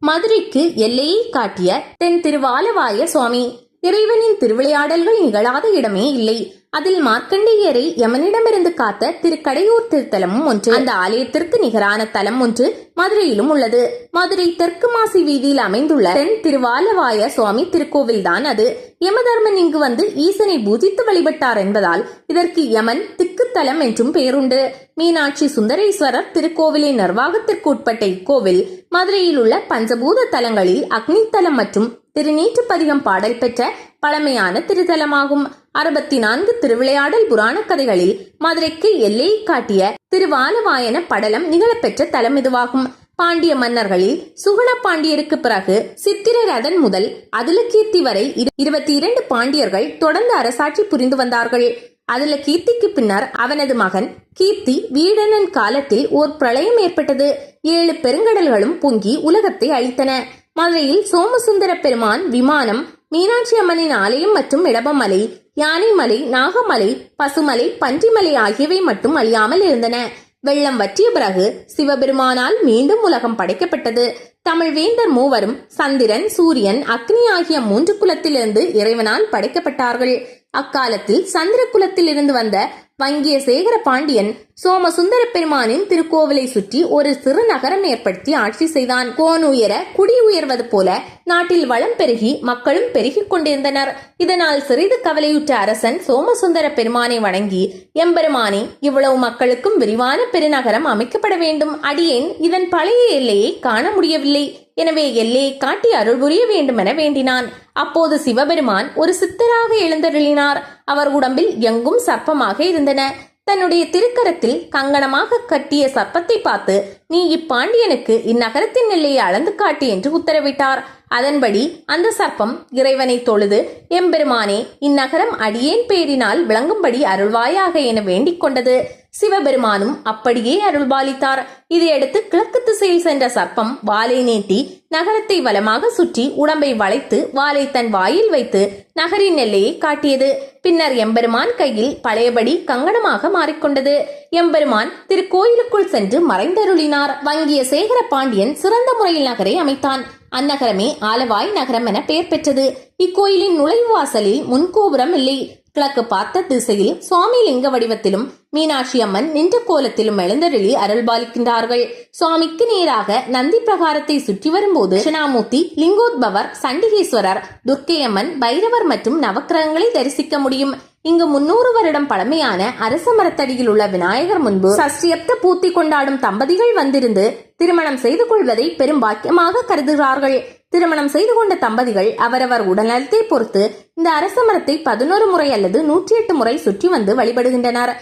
மதுரைக்கு எல்லையை காட்டிய தென் திருவாலவாய சுவாமி. இறைவனின் திருவிளையாடல்கள் நிகழாத இடமே இல்லை. அதில் மார்க்கண்டேயரை யமனிடமிருந்து காத்த திருக்கடையூர் திருத்தலமும் ஒன்று. அந்த ஆலயத்திற்கு நிகரான தலம் ஒன்று மதுரையிலும் உள்ளது. மதுரை தெற்கு மாசி வீதியில் அமைந்துள்ள தென் திருவாலவாய சுவாமி திருக்கோவில் தான் அது. யமதர்மன் இங்கு வந்து ஈசனை பூஜித்து வழிபட்டார் என்பதால் இதற்கு யமன் திக்குத்தலம் என்றும் பெயருண்டு. மீனாட்சி சுந்தரேஸ்வரர் திருக்கோவிலின் நிர்வாகத்திற்கு உட்பட்ட இக்கோவில் மதுரையில் உள்ள பஞ்சபூத தலங்களில் அக்னி தலம் மற்றும் திருநீற்றுப்பதிகம் பாடல் பெற்ற பழமையான திருத்தலமாகும். அறுபத்தி நான்கு திருவிளையாடல் புராண கதைகளில் மதுரைக்கு எல்லையை காட்டிய திருவாலவாயன படலம் நிகழப்பெற்ற தலம் இதுவாகும். பாண்டிய மன்னர்களில் சுகுண பாண்டியருக்கு பிறகு சித்திரரதன் முதல் அதுலகீர்த்தி வரை இருபத்தி இரண்டு பாண்டியர்கள் தொடர்ந்து அரசாட்சி புரிந்து வந்தார்கள். அதுல கீர்த்திக்கு பின்னர் அவனது மகன் கீர்த்தி வீடனன் காலத்தில் ஓர் பிரளயம் ஏற்பட்டது. ஏழு பெருங்கடல்களும் பொங்கி உலகத்தை அழித்தன. மதுரையில் சோமசுந்தர பெருமான் விமானம் மீனாட்சி அம்மனின் ஆலயம் மற்றும் இடபமலை யானைமலை நாகமலை பசுமலை பன்றிமலை ஆகியவை மட்டும் அழியாமல் இருந்தன. வெள்ளம் வற்றிய பிறகு சிவபெருமானால் மீண்டும் உலகம் படைக்கப்பட்டது. தமிழ் வேந்தர் மூவரும் சந்திரன் சூரியன் அக்னி ஆகிய மூன்று குலத்திலிருந்து இறைவனால் படைக்கப்பட்டார்கள். அக்காலத்தில் சந்திர குலத்தில் இருந்து வந்த வங்கிய சேகர பாண்டியன் சோமசுந்தர பெருமானின் திருக்கோவிலை சுற்றி ஒரு சிறு நகரம் ஏற்படுத்தி ஆட்சி செய்தான். கோன் உயர குடி உயர்வது போல நாட்டில் வளம் பெருகி மக்களும் பெருகிக் கொண்டிருந்தனர். இதனால் சிறிது கவலையுற்ற அரசன் சோமசுந்தர பெருமானை வணங்கி எம்பெருமானே இவ்வளவு மக்களுக்கும் விரிவான பெருநகரம் அமைக்கப்பட வேண்டும். அடியேன் இதன் பழைய எல்லையை காண முடியவில்லை. எனவே எல்லையை காட்டி அருள் புரிய வேண்டுமென வேண்டினான். அப்போது சிவபெருமான் ஒரு சித்தராக எழுந்தருளினார். அவர் உடம்பில் எங்கும் சர்ப்பமாக இருந்தன. தன்னுடைய திருக்கரத்தில் கங்கணமாக கட்டிய சர்ப்பத்தை பார்த்து நீ இப்பாண்டியனுக்கு இந்நகரத்தின் எல்லையை அளந்து காட்டு என்று உத்தரவிட்டார். அதன்படி அந்த சர்ப்பம் இறைவனை தொழுது எம்பெருமானே இந்நகரம் அடியேன் பேரினால் விளங்கும்படி அருள்வாயாக என வேண்டிக் கொண்டது. சிவபெருமானும் அப்படியே அருள்பாலித்தார். இதையடுத்து கிழக்கு திசையில் சென்ற சர்ப்பம் வாலை நீட்டி நகரத்தை வலமாக சுற்றி உடம்பை வளைத்து வாலை தன் வாயில் வைத்து நகரின் எல்லையை காட்டியது. பின்னர் எம்பெருமான் கையில் பழையபடி கங்கணமாக மாறிக்கொண்டது. எம்பெருமான் திருக்கோயிலுக்குள் சென்று மறைந்தருளினார். வங்கிய சேகர பாண்டியன் சிறந்த முறையில் நகரை அமைத்தான். அந்நகரமே ஆலவாய் நகரம் என பெயர் பெற்றது. இக்கோயிலின் நுழைவு வாசலில் முன்கோபுரம் இல்லை. கிழக்கு பார்த்த திசையில் சுவாமி லிங்க வடிவத்திலும் மீனாட்சி அம்மன் நின்ற கோலத்திலும் எழுந்தருளி அருள்பாலிக்கின்றார்கள். சுவாமிக்கு நேராக நந்தி பிரகாரத்தை சுற்றி வரும்போது தட்சிணாமூர்த்தி லிங்கோத்பவர் சண்டிகேஸ்வரர் துர்க்கையம்மன் பைரவர் மற்றும் நவக்கிரகங்களை தரிசிக்க முடியும். இங்கு முன்னூறு வருடம் பழமையான அரச மரத்தடியில் உள்ள விநாயகர் முன்பு சஷ்டியப்த பூத்தி கொண்டாடும் தம்பதிகள் வந்திருந்து திருமணம் செய்து கொள்வதை பெரும் பாக்கியமாக கருதுகிறார்கள். திருமணம் செய்து கொண்ட தம்பதிகள் அவரவர் உடல்நலத்தை பொறுத்து இந்த அரச மரத்தை பதினோரு முறை அல்லது நூற்றி எட்டு முறை சுற்றி வந்து வழிபடுகின்றனர்.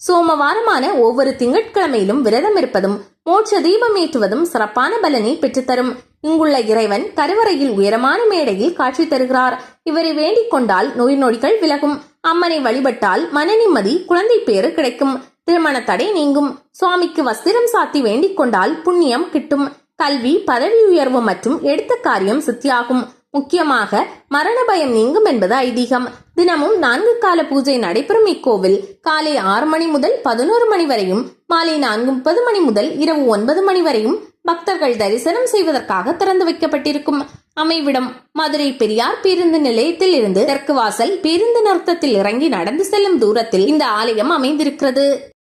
சோமவாரமான ஒவ்வொரு திங்கட்கிழமையிலும் விரதம் இருப்பதும் மோட்ச தீபம் ஏற்றுவதும் சிறப்பான பலனை பெற்றுத்தரும். இங்குள்ள இறைவன் கருவறையில் உயரமான மேடையில் காட்சி தருகிறார். இவரை வேண்டிக் கொண்டால் நோய் நொடிகள் விலகும். அம்மனை வழிபட்டால் மன நிம்மதி குழந்தை பேறு கிடைக்கும். திருமண தடை நீங்கும். சுவாமிக்கு வஸ்திரம் சாத்தி வேண்டிக் கொண்டால் புண்ணியம் கிட்டும். கல்வி பதவி உயர்வு மற்றும் எடுத்த காரியம் சித்தியாகும். முக்கியமாக மரண பயம் நீங்கும் என்பது ஐதீகம். தினமும் நான்கு கால பூஜை நடைபெறும் இக்கோவில். காலை ஆறு மணி முதல் பதினோரு மணி வரையும் மாலை நான்கு முப்பது மணி முதல் இரவு ஒன்பது மணி வரையும் பக்தர்கள் தரிசனம் செய்வதற்காக திறந்து வைக்கப்பட்டிருக்கும். அமைவிடம் மதுரை பெரியார் பேருந்து நிலையத்தில் இருந்து தெற்கு வாசல் பேருந்து நிறுத்தத்தில் இறங்கி நடந்து செல்லும் தூரத்தில் இந்த ஆலயம் அமைந்திருக்கிறது.